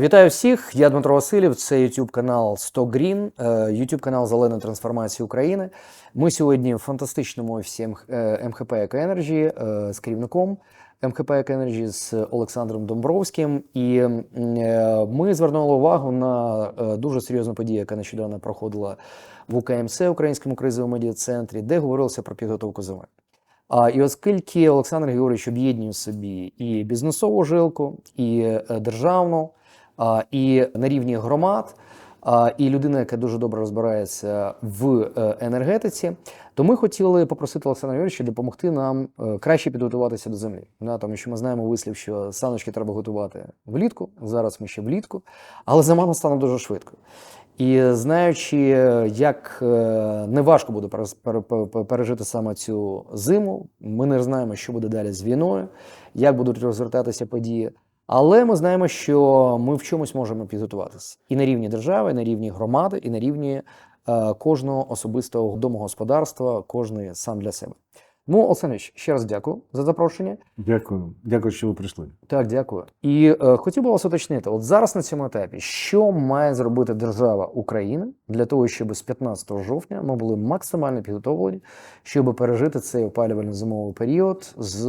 Вітаю всіх! Я Дмитро Васильєв. Це YouTube канал 100 Green, е, YouTube канал Зелена трансформація України. Ми сьогодні в фантастичному офісі е, МХП Екоенерджі е, з керівником МХП Екоенерджі з Олександром Домбровським. І ми звернули увагу на дуже серйозну подію, яка нещодавно проходила в УКМЦ Українському кризовому медіа центрі, де говорилося про підготовку зими. А, і оскільки Олександр Георгійович об'єднує собі і бізнесову жилку, і державну, і на рівні громад, і людина, яка дуже добре розбирається в е, енергетиці, то ми хотіли попросити Олександра Георгійовича допомогти нам е, краще підготуватися до землі. Тому що ми знаємо вислів, що саночки треба готувати влітку. Зараз ми ще влітку, але зима настане дуже швидко. І знаючи, як е, неважко буде пережити саме цю зиму, ми не знаємо, що буде далі з війною, як будуть розвертатися події. Але ми знаємо, що ми в чомусь можемо підготуватися і на рівні держави, і на рівні громади, і на рівні е, кожного особистого домогосподарства, кожної сам для себе. Ну, Олександрович, ще раз дякую за запрошення. Дякую, дякую, що ви прийшли. Так, дякую. І е, хотів би вас уточнити: от зараз на цьому етапі, що має зробити держава України для того, щоб з 15 жовтня ми були максимально підготовлені, щоб пережити цей опалювальний зимовий період з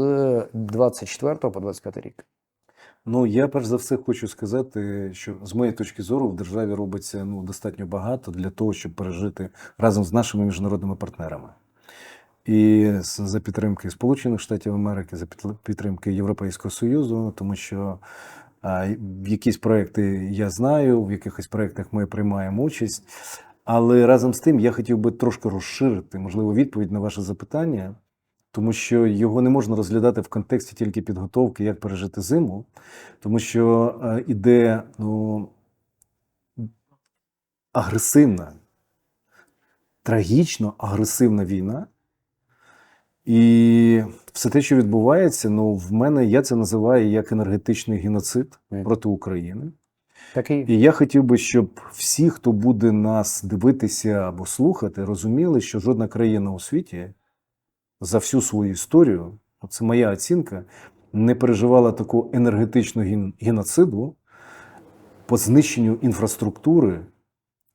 24 по 25 рік. Ну я перш за все хочу сказати, що з моєї точки зору в державі робиться ну достатньо багато для того, щоб пережити разом з нашими міжнародними партнерами. І за підтримки Сполучених Штатів Америки, за підтримки Європейського Союзу, тому що якісь проекти я знаю, в якихось проектах ми приймаємо участь. Але разом з тим я хотів би трошки розширити, можливо, відповідь на ваше запитання, тому що його не можна розглядати в контексті тільки підготовки, як пережити зиму, тому що е, іде ну, агресивна, трагічно агресивна війна. І все те, що відбувається, ну, в мене я це називаю як енергетичний геноцид проти України. Такий І я хотів би, щоб всі, хто буде нас дивитися або слухати, розуміли, що жодна країна у світі за всю свою історію, це моя оцінка, не переживала такого енергетичного геноциду по знищенню інфраструктури,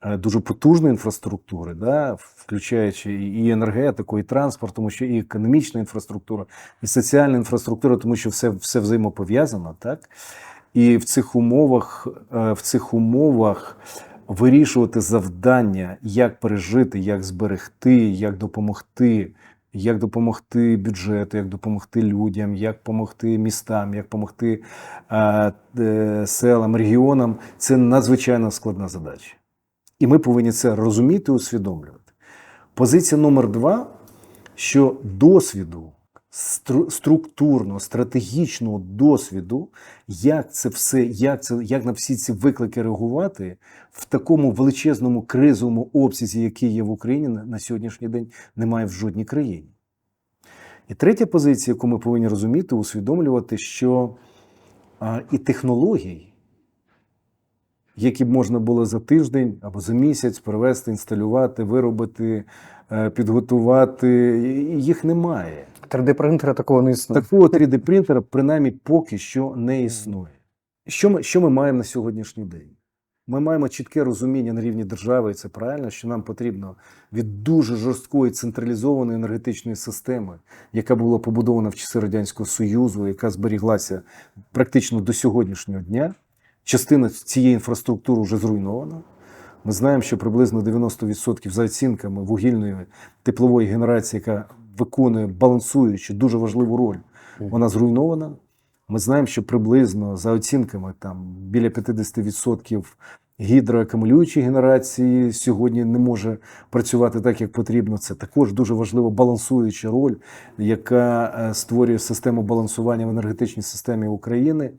е, дуже потужної інфраструктури, да, включаючи і енергетику, і транспорт, тому що і економічна інфраструктура, і соціальна інфраструктура, тому що все, все взаємопов'язано, так? І в цих умовах, е, в цих умовах вирішувати завдання, як пережити, як зберегти, як допомогти, як допомогти бюджету, як допомогти людям, як допомогти містам, як допомогти е, е, селам, регіонам це надзвичайно складна задача. І ми повинні це розуміти усвідомлювати. Позиція номер два, що досвіду, структурного, стратегічного досвіду, як це все, як це, як на всі ці виклики реагувати в такому величезному кризовому обсязі, який є в Україні на, сьогоднішній день, немає в жодній країні. І третя позиція, яку ми повинні розуміти, усвідомлювати, що а, і технологій, які б можна було за тиждень або за місяць привезти, інсталювати, виробити, е, підготувати, їх немає. 3D-принтера такого не існує. Такого 3D принтера принаймні поки що не існує. Що ми, що ми маємо на сьогоднішній день? Ми маємо чітке розуміння на рівні держави, і це правильно, що нам потрібно від дуже жорсткої централізованої енергетичної системи, яка була побудована в часи Радянського Союзу, яка зберіглася практично до сьогоднішнього дня. Частина цієї інфраструктури вже зруйнована. Ми знаємо, що приблизно 90% за оцінками вугільної теплової генерації, яка виконує балансуючу дуже важливу роль, вона зруйнована. Ми знаємо, що приблизно за оцінками там біля 50% гідроакумулюючої генерації сьогодні не може працювати так, як потрібно. Це також дуже важлива балансуюча роль, яка е, створює систему балансування в енергетичній системі України.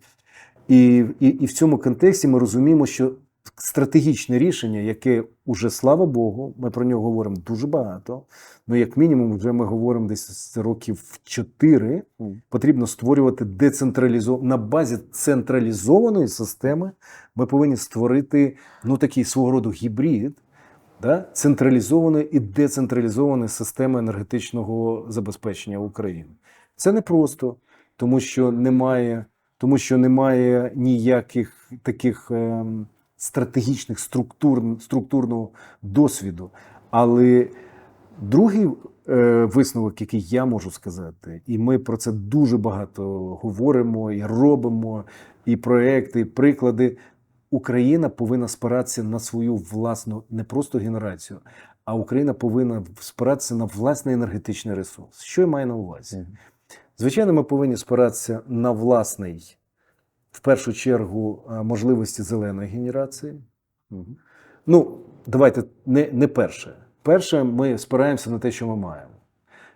І, і, і в цьому контексті ми розуміємо, що стратегічне рішення, яке уже слава Богу, ми про нього говоримо дуже багато. Ну, як мінімум, вже ми говоримо десь з років 4, потрібно створювати децентралізо... на базі централізованої системи. Ми повинні створити ну такий свого роду гібрид да? централізованої і децентралізованої системи енергетичного забезпечення України. Це не просто, тому що немає тому що немає ніяких таких ем, стратегічних структур, структурного досвіду. Але другий е, висновок, який я можу сказати, і ми про це дуже багато говоримо і робимо, і проекти, і приклади. Україна повинна спиратися на свою власну не просто генерацію, а Україна повинна спиратися на власний енергетичний ресурс. Що я маю на увазі? Звичайно, ми повинні спиратися на власний, в першу чергу, е, можливості зеленої генерації. Ну, давайте не, не перше. Перше, ми спираємося на те, що ми маємо.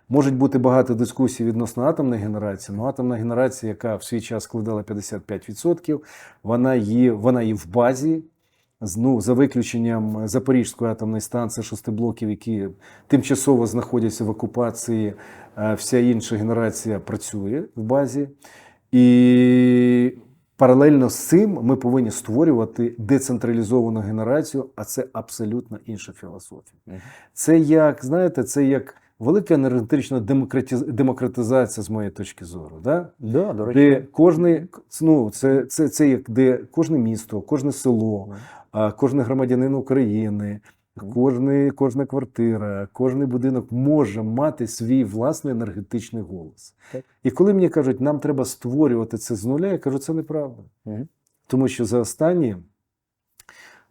Можуть бути багато дискусій відносно атомної генерації. Ну, атомна генерація, яка в свій час складала 55%, вона є, вона є в базі. Ну, за виключенням Запорізької атомної станції шести блоків, які тимчасово знаходяться в окупації, е, вся інша генерація працює в базі. І паралельно з цим ми повинні створювати децентралізовану генерацію, а це абсолютно інша філософія. Це як, знаєте, це як велика енергетична демократизація з моєї точки зору. Да? Да, до речі. Де кожний, ну, це, це, це як де кожне місто, кожне село, кожен громадянин України, Кожний, кожна квартира, кожний будинок може мати свій власний енергетичний голос. Так. І коли мені кажуть, нам треба створювати це з нуля, я кажу, це неправда. Мгм. Тому що за останні,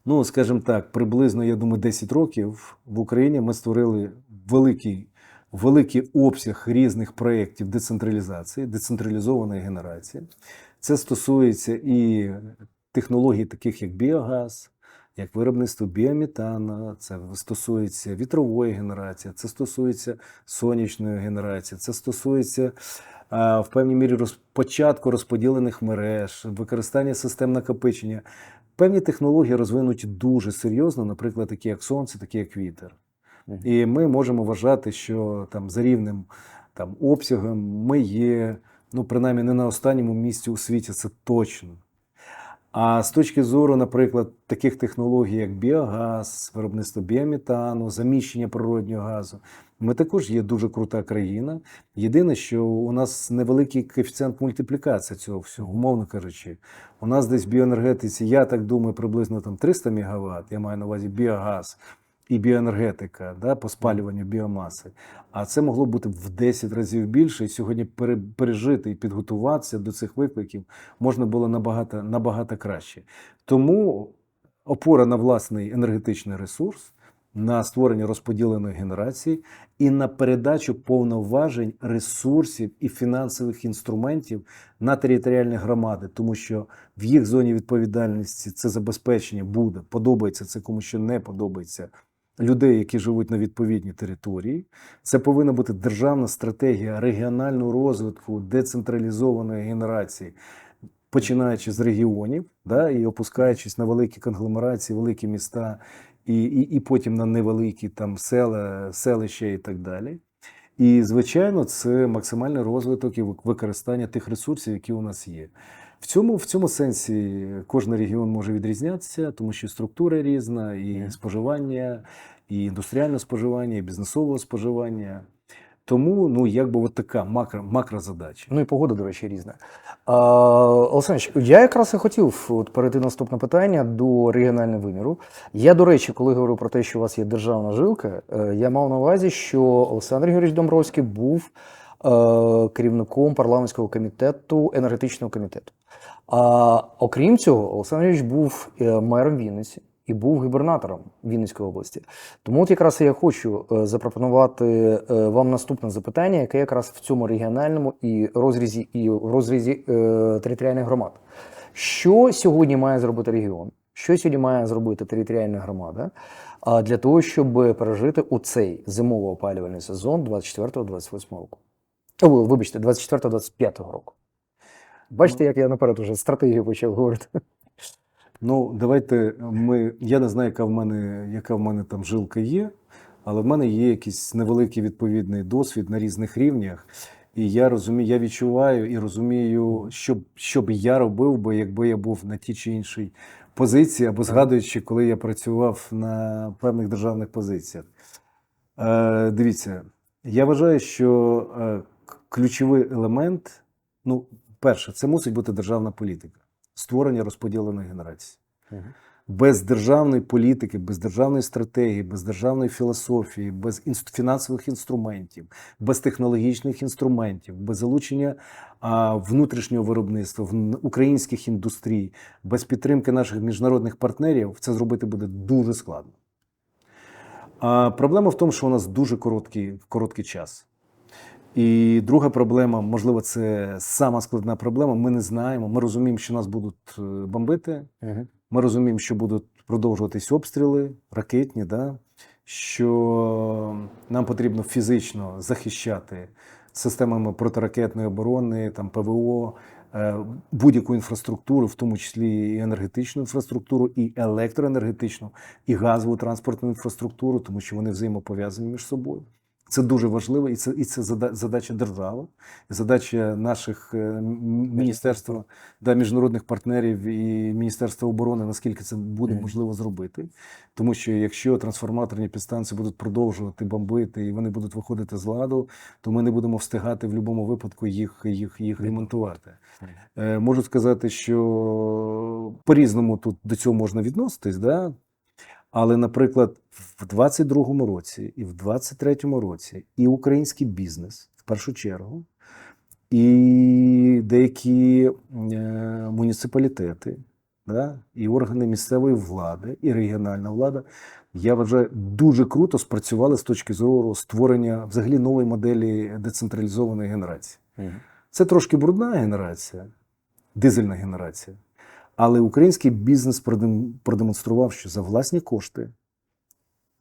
ну скажімо так, приблизно, я думаю, 10 років в Україні ми створили великий, великий обсяг різних проєктів децентралізації, децентралізованої генерації. Це стосується і технологій, таких як біогаз, як виробництво біометану, це стосується вітрової генерації, це стосується сонячної генерації, це стосується в певній мірі початку розподілених мереж, використання систем накопичення. Певні технології розвинуті дуже серйозно, наприклад, такі як сонце, такі як вітер. І ми можемо вважати, що там за рівнем там, обсягом ми є, ну, принаймні, не на останньому місці у світі, це точно. А з точки зору, наприклад, таких технологій, як біогаз, виробництво біометану, заміщення природнього газу, ми також є дуже крута країна. Єдине, що у нас невеликий коефіцієнт мультиплікації цього всього, умовно кажучи. У нас десь в біоенергетиці, я так думаю, приблизно там 300 МВт, я маю на увазі біогаз і біоенергетика да, по спалюванню біомаси. А це могло бути в 10 разів більше. І сьогодні пере- пережити і підготуватися до цих викликів можна було набагато, набагато краще. Тому опора на власний енергетичний ресурс, на створення розподіленої генерації і на передачу повноважень, ресурсів і фінансових інструментів на територіальні громади, тому що в їх зоні відповідальності це забезпечення буде, подобається це кому що не подобається. Людей, які живуть на відповідній території, це повинна бути державна стратегія регіонального розвитку, децентралізованої генерації, починаючи з регіонів, да, і опускаючись на великі конгломерації, великі міста, і, і, і потім на невеликі там села, селища і так далі. І, звичайно, це максимальний розвиток і використання тих ресурсів, які у нас є. В цьому, в цьому сенсі кожен регіон може відрізнятися, тому що структура різна, і споживання, і індустріальне споживання, і бізнесове споживання. Тому, ну, якби от така макро, макрозадача. Ну і погода, до речі, різна. А, Олександрович, я якраз і хотів от перейти наступне питання до регіонального виміру. Я, до речі, коли говорю про те, що у вас є державна жилка, е, я мав на увазі, що Олександр Георгійович Домбровський був керівником парламентського комітету, енергетичного комітету. А окрім цього, Олександр Георгійович був е, мером Вінниці і був губернатором Вінницької області. Тому от якраз я хочу е, запропонувати е, вам наступне запитання, яке якраз в цьому регіональному і розрізі, і в розрізі е, територіальних громад. Що сьогодні має зробити регіон? Що сьогодні має зробити територіальна громада для того, щоб пережити у цей зимово-опалювальний сезон 24-28 року? О, вибачте, 24-25 року. Бачите, як я наперед уже стратегію почав говорити. Ну, давайте ми. Я не знаю, яка в мене, яка в мене там жилка є, але в мене є якийсь невеликий відповідний досвід на різних рівнях. І я розумію, я відчуваю і розумію, що, що б я робив би, якби я був на тій чи іншій позиції, або згадуючи, коли я працював на певних державних позиціях. Е, дивіться, я вважаю, що е, ключовий елемент, ну, перше, це мусить бути державна політика, створення розподіленої генерації. Без державної політики, без державної стратегії, без державної філософії, без фінансових інструментів, без технологічних інструментів, без залучення а, внутрішнього виробництва, українських індустрій, без підтримки наших міжнародних партнерів, це зробити буде дуже складно. А проблема в тому, що у нас дуже короткий, короткий час. І друга проблема, можливо, це сама складна проблема. Ми не знаємо. Ми розуміємо, що нас будуть е, бомбити. Ми розуміємо, що будуть продовжуватись обстріли ракетні, да? що нам потрібно фізично захищати системами протиракетної оборони, там ПВО, е, будь-яку інфраструктуру, в тому числі і енергетичну інфраструктуру, і електроенергетичну, і газову транспортну інфраструктуру, тому що вони взаємопов'язані між собою. Це дуже важливо, і це, і це зада- задача держави, задача наших е, міністерства да, міжнародних партнерів і Міністерства оборони, наскільки це буде можливо зробити. Тому що якщо трансформаторні підстанції будуть продовжувати бомбити і вони будуть виходити з ладу, то ми не будемо встигати в будь-якому випадку їх, їх, їх ремонтувати. Е, можу сказати, що по-різному тут до цього можна відноситись, да? Але, наприклад, в 22-му році і в 23-му році і український бізнес в першу чергу, і деякі е, муніципалітети, да? і органи місцевої влади, і регіональна влада, я вважаю, дуже круто спрацювали з точки зору створення взагалі нової моделі децентралізованої генерації. Це трошки брудна генерація, дизельна генерація. Але український бізнес продемонстрував, що за власні кошти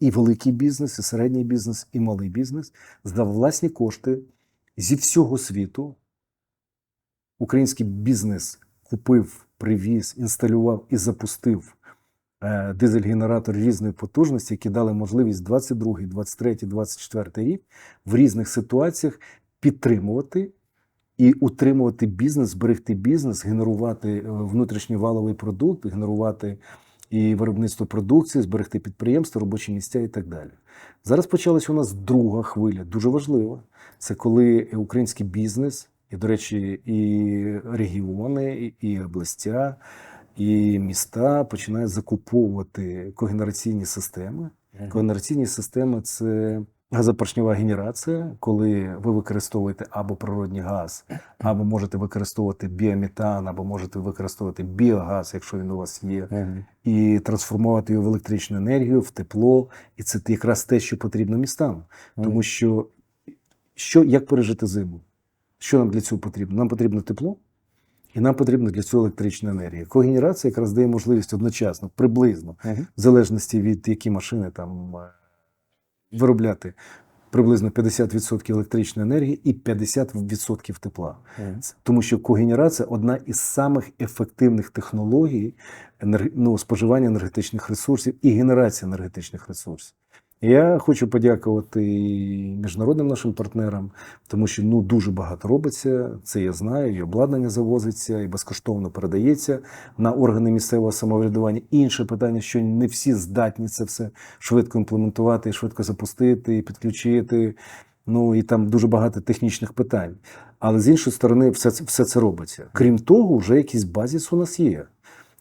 і великий бізнес, і середній бізнес, і малий бізнес за власні кошти зі всього світу український бізнес купив, привіз, інсталював і запустив е, дизель-генератор різної потужності, які дали можливість 22, 23, 24 рік в різних ситуаціях підтримувати і утримувати бізнес, зберегти бізнес, генерувати е, внутрішній валовий продукт, генерувати і виробництво продукції, зберегти підприємства, робочі місця і так далі. Зараз почалась у нас друга хвиля, дуже важлива. Це коли український бізнес, і, до речі, і регіони, і, областя, і міста починають закуповувати когенераційні системи. Когенераційні системи це газопоршньова генерація, коли ви використовуєте або природний газ, або можете використовувати біометан, або можете використовувати біогаз, якщо він у вас є, Мгм. і трансформувати його в електричну енергію, в тепло. І це якраз те, що потрібно містам. Тому що, що як пережити зиму? Що нам для цього потрібно? Нам потрібно тепло, і нам потрібна для цього електрична енергія. Когенерація якраз дає можливість одночасно, приблизно, Мгм. в залежності від які машини там е, виробляти приблизно 50% електричної енергії і 50% тепла. mm. Тому що когенерація одна із самих ефективних технологій ну, споживання енергетичних ресурсів і генерації енергетичних ресурсів. Я хочу подякувати міжнародним нашим партнерам, тому що ну дуже багато робиться. Це я знаю. І обладнання завозиться, і безкоштовно передається на органи місцевого самоврядування. Інше питання, що не всі здатні це все швидко імплементувати, швидко запустити, підключити. Ну і там дуже багато технічних питань. Але з іншої сторони, все це, все це робиться. Крім того, вже якийсь базіс у нас є.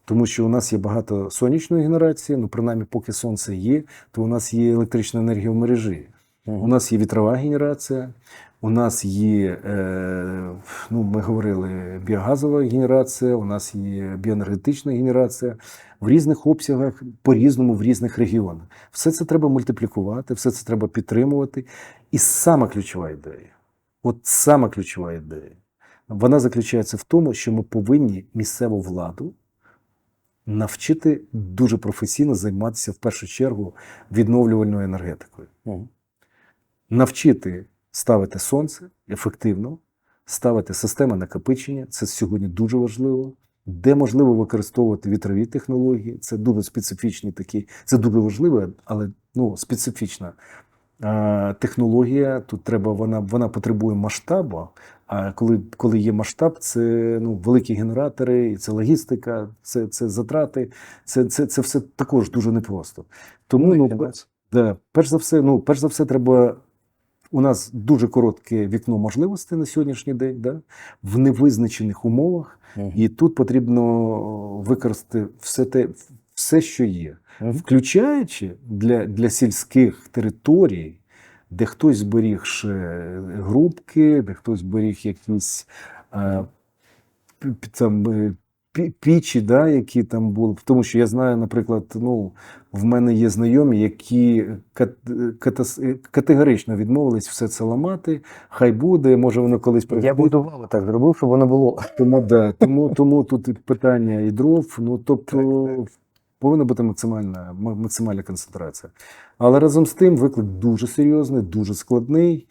Тому що у нас є багато сонячної генерації, ну принаймні, поки сонце є, то у нас є електрична енергія в мережі. У нас є вітрова генерація, у нас є, е, ну, ми говорили, біогазова генерація, у нас є біоенергетична генерація в різних обсягах, по-різному в різних регіонах. Все це треба мультиплікувати, все це треба підтримувати. І сама ключова ідея, от сама ключова ідея, вона заключається в тому, що ми повинні місцеву владу навчити дуже професійно займатися в першу чергу відновлювальною енергетикою Мгм. навчити ставити сонце ефективно, ставити системи накопичення. Це сьогодні дуже важливо. Де можливо використовувати вітрові технології, це дуже специфічні такі, це дуже важливо, але ну, специфічна технологія. Тут треба, вона, вона потребує масштабу. А коли, коли є масштаб, це ну, великі генератори, і це логістика, це, це затрати, це, це, це все також дуже непросто. Тому ну, Да, перш за все, ну, перш за все, треба у нас дуже коротке вікно можливостей на сьогоднішній день, да? в невизначених умовах, Мгм. і тут потрібно використати все те, все, що є. Включаючи для, для сільських територій, де хтось зберіг ще грубки, де хтось зберіг якісь е, там, е, пічі, да, які там були. Тому що я знаю, наприклад, ну, в мене є знайомі, які кат- е, категорично відмовились все це ламати. Хай буде, може воно колись Я пригодиться. будував так зробив, щоб воно було. Тому, да, тому, тому тут питання і дров. Ну, тобто повинна бути максимальна, максимальна концентрація. Але разом з тим виклик дуже серйозний, дуже складний.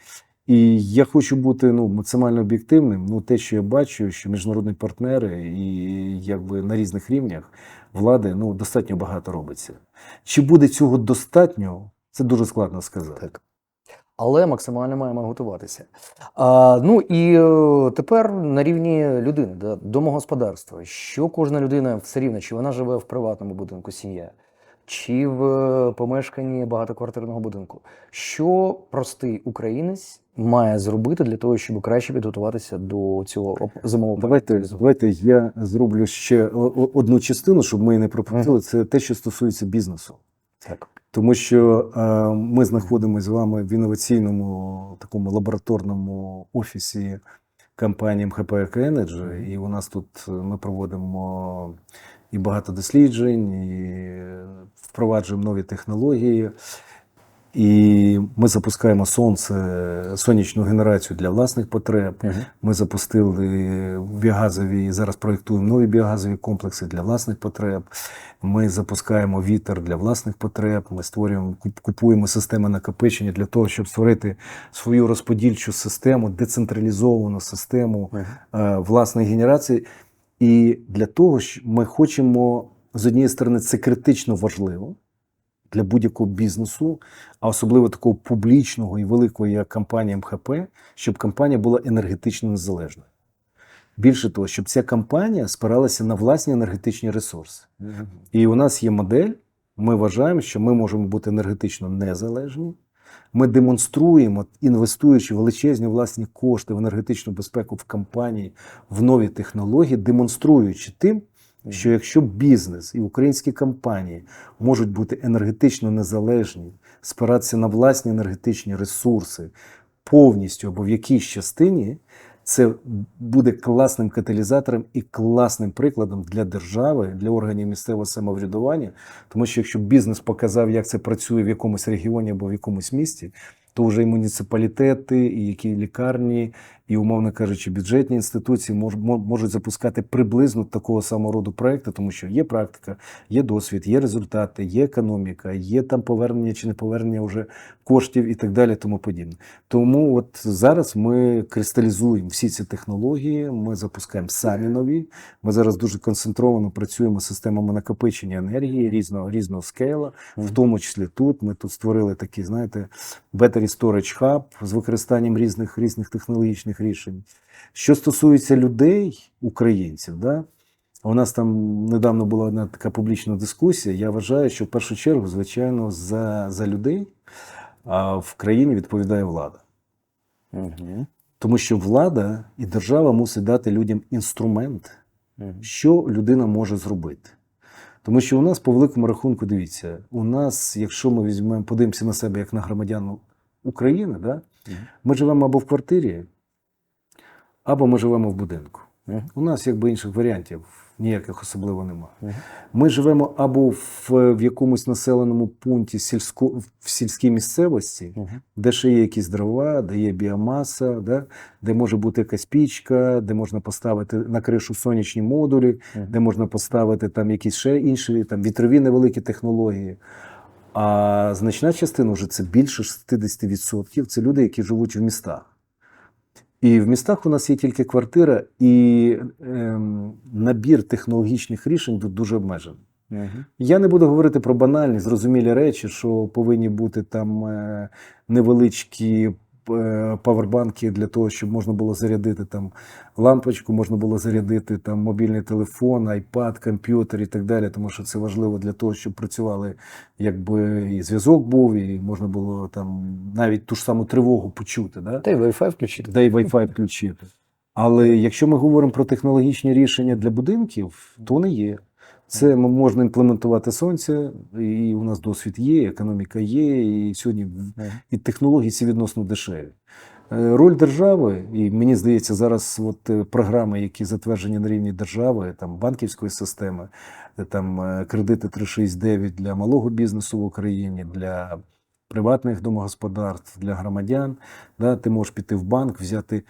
І я хочу бути ну, максимально об'єктивним. Ну, те, що я бачу, що міжнародні партнери і якби на різних рівнях влади ну, достатньо багато робиться. Чи буде цього достатньо, це дуже складно сказати. Так. Але максимально маємо готуватися. А, ну і е, тепер на рівні людини, да, домогосподарства. Що кожна людина все рівно, чи вона живе в приватному будинку, сім'я, чи в е, помешканні багатоквартирного будинку. Що простий українець має зробити для того, щоб краще підготуватися до цього зимового Давайте, давайте я зроблю ще одну частину, щоб ми не пропустили. Це те, що стосується бізнесу. Так. Тому що е, ми знаходимося з вами в інноваційному такому лабораторному офісі компанії МХП Energy, і у нас тут е, ми проводимо і багато досліджень, і впроваджуємо нові технології. І ми запускаємо сонце, сонячну генерацію для власних потреб. Мгм. Ми запустили біогазові, зараз проєктуємо нові біогазові комплекси для власних потреб. Ми запускаємо вітер для власних потреб. Ми створюємо, купуємо системи накопичення для того, щоб створити свою розподільчу систему, децентралізовану систему е, власної генерації. І для того, що ми хочемо з однієї сторони, це критично важливо для будь-якого бізнесу, а особливо такого публічного і великого, як компанія МХП, щоб компанія була енергетично незалежною. Більше того, щоб ця компанія спиралася на власні енергетичні ресурси. І у нас є модель. Ми вважаємо, що ми можемо бути енергетично незалежні. Ми демонструємо, інвестуючи величезні власні кошти в енергетичну безпеку в компанії, в нові технології, демонструючи тим, що якщо бізнес і українські компанії можуть бути енергетично незалежні, спиратися на власні енергетичні ресурси повністю або в якійсь частині, це буде класним каталізатором і класним прикладом для держави, для органів місцевого самоврядування. Тому що якщо бізнес показав, як це працює в якомусь регіоні або в якомусь місті, то вже і муніципалітети, і які лікарні, і, умовно кажучи, бюджетні інституції мож, мо- можуть запускати приблизно такого самого роду проекти, тому що є практика, є досвід, є результати, є економіка, є там повернення чи не повернення вже коштів і так далі, тому подібне. Тому от зараз ми кристалізуємо всі ці технології, ми запускаємо самі нові. Ми зараз дуже концентровано працюємо з системами накопичення енергії різного різного скейла, в тому числі тут. Ми тут створили такий, знаєте, Battery Storage Hub з використанням різних різних технологічних рішень. Що стосується людей, українців, да, у нас там недавно була одна така публічна дискусія. Я вважаю, що в першу чергу, звичайно, за, за людей а в країні відповідає влада. Мгм. Тому що влада і держава мусить дати людям інструмент, Мгм. що людина може зробити. Тому що у нас, по великому рахунку, дивіться, у нас, якщо ми візьмемо, подивимося на себе як на громадян України, да, Мгм. ми живемо або в квартирі, або ми живемо в будинку. У нас якби інших варіантів ніяких особливо немає. Ми живемо або в, в якомусь населеному пункті сільсько, в сільській місцевості, де ще є якісь дрова, де є біомаса, да? де може бути якась пічка, де можна поставити на кришу сонячні модулі, де можна поставити там якісь ще інші там, вітрові невеликі технології. А значна частина вже це більше 60%. Це люди, які живуть в містах. І в містах у нас є тільки квартира, і ем, набір технологічних рішень тут дуже обмежений. Мгм. Я не буду говорити про банальні, зрозумілі речі, що повинні бути там е, невеличкі павербанки для того, щоб можна було зарядити там лампочку, можна було зарядити там мобільний телефон, айпад, комп'ютер і так далі, тому що це важливо для того, щоб працювали, якби і зв'язок був, і можна було там навіть ту ж саму тривогу почути. Да? Та й Wi-Fi включити. Де й Wi-Fi включити. Але якщо ми говоримо про технологічні рішення для будинків, то вони є. Це можна імплементувати сонце, і у нас досвід є, економіка є, і сьогодні і технології ці відносно дешеві. Е, Роль держави, і мені здається, зараз от е, програми, які затверджені на рівні держави, там банківської системи, де там е, кредити 369 для малого бізнесу в Україні, для приватних домогосподарств, для громадян. Да, ти можеш піти в банк, взяти.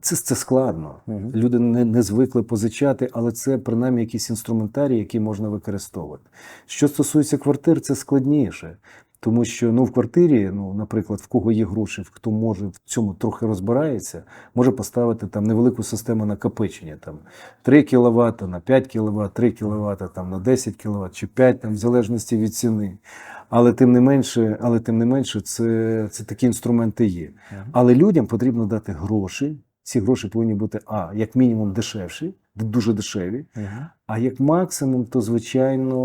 Це, це складно. Мгм. Люди не, не звикли позичати, але це принаймні якийсь інструментарій, який можна використовувати. Що стосується квартир, це складніше. Тому що ну, в квартирі, ну, наприклад, в кого є гроші, хто може в цьому трохи розбирається, може поставити там невелику систему накопичення. Там 3 кВт на 5 кВт, 3 кВт там, на 10 кВт чи 5, там, в залежності від ціни. Але тим не менше, але тим не менше, це, це такі інструменти є. Але людям потрібно дати гроші. Ці гроші повинні бути а, як мінімум дешевші, дуже дешеві. А як максимум, то звичайно,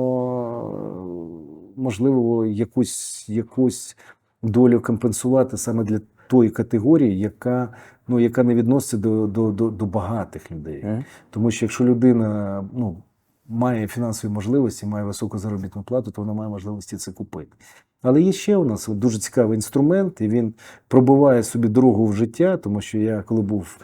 можливо, якусь, якусь долю компенсувати саме для тої категорії, яка, ну, яка не відноситься до, до, до, до багатих людей. Мгм. Тому що якщо людина ну, має фінансові можливості, має високу заробітну плату, то вона має можливості це купити. Але є ще у нас дуже цікавий інструмент, і він пробиває собі дорогу в життя, тому що я, коли був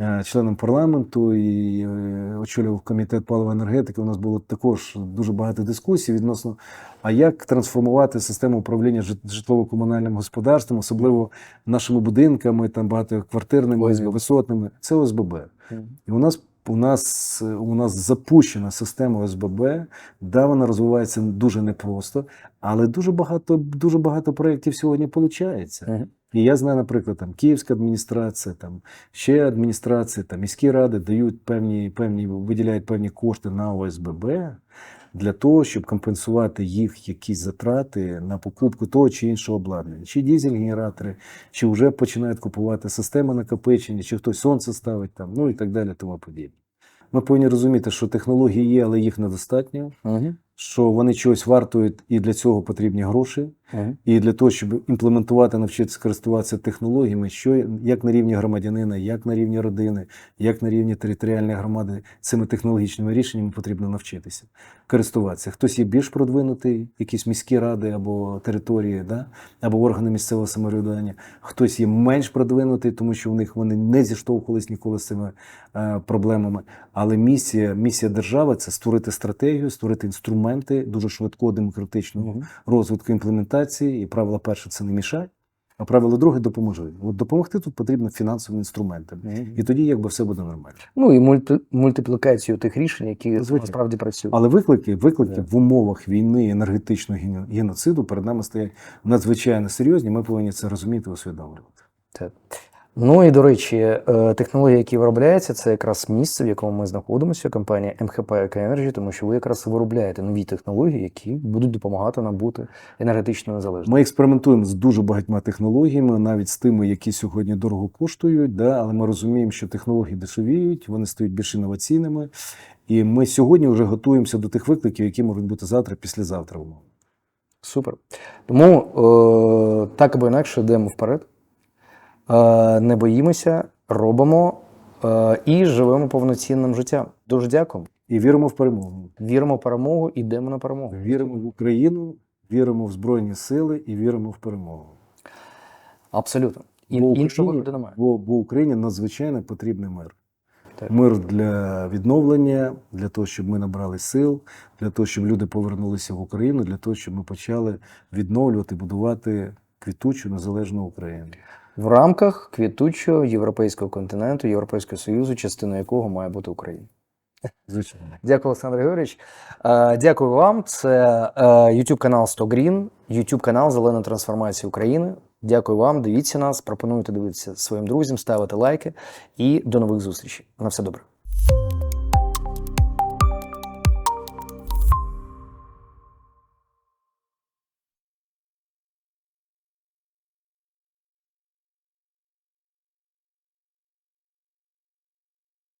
е, членом парламенту і е, очолював комітет паливоенергетики, у нас було також дуже багато дискусій відносно, а як трансформувати систему управління жит- житлово-комунальним господарством, особливо нашими будинками, там багатоквартирними, ОСББ. висотними. Це ОСББ. І у нас у нас у нас запущена система ОСББ, да, вона розвивається дуже непросто, але дуже багато дуже багато проєктів сьогодні виходить. І я знаю, наприклад, там Київська адміністрація, там ще адміністрації, там міські ради дають певні, певні виділяють певні кошти на ОСББ для того, щоб компенсувати їх якісь затрати на покупку того чи іншого обладнання, чи дізель-генератори, чи вже починають купувати системи накопичення, чи хтось сонце ставить там, ну і так далі, тому подібне. Ми повинні розуміти, що технології є, але їх недостатньо, Мгм. Що вони чогось вартують, і для цього потрібні гроші. Мгм. І для того, щоб імплементувати, навчитися користуватися технологіями, що як на рівні громадянина, як на рівні родини, як на рівні територіальної громади, цими технологічними рішеннями потрібно навчитися користуватися. Хтось є більш продвинутий, якісь міські ради або території, да? або органи місцевого самоврядування, хтось є менш продвинутий, тому що у них вони не зіштовхувались ніколи з цими е, проблемами. Але місія, місія держави це створити стратегію, створити інструменти дуже швидкого демократичного Мгм. розвитку імплементації, і правило перше це не мішай, а правило друге допоможи. От допомогти тут потрібно фінансовим інструментам. Мгм. І тоді якби все буде нормально. Ну і мульти, мультиплікацію тих рішень, які Звичайно. насправді працюють. Але виклики, виклики Так. в умовах війни енергетичного ген- геноциду перед нами стоять надзвичайно серйозні. Ми повинні це розуміти і усвідомлювати. Так. Ну і до речі, е, технології, які виробляються, це якраз місце, в якому ми знаходимося, компанія МХП Energy, тому що ви якраз виробляєте нові технології, які будуть допомагати нам бути енергетично незалежними. Ми експериментуємо з дуже багатьма технологіями, навіть з тими, які сьогодні дорого коштують. Да? Але ми розуміємо, що технології дешевіють, вони стають більш інноваційними. І ми сьогодні вже готуємося до тих викликів, які можуть бути завтра, післязавтра. умовно. Супер. Тому е, так або інакше йдемо вперед, не боїмося, робимо е, і живемо повноцінним життям. Дуже дякую. І віримо в перемогу. Віримо в перемогу, йдемо на перемогу. Віримо в Україну, віримо в Збройні Сили і віримо в перемогу. Абсолютно. І Бо іншого Україні- виходу немає. Бо, бо Україні надзвичайно потрібний мир. Так. Мир для відновлення, для того, щоб ми набрали сил, для того, щоб люди повернулися в Україну, для того, щоб ми почали відновлювати, будувати квітучу незалежну Україну. В рамках квітучого європейського континенту, Європейського Союзу, частиною якого має бути Україна. Звичайно. Дякую, Олександр Георгійович. Е, Дякую вам. Це е, YouTube канал 100 Green, YouTube канал Зелена трансформація України. Дякую вам. Дивіться нас, пропонуйте дивитися своїм друзям, ставити лайки і до нових зустрічей. На все добре.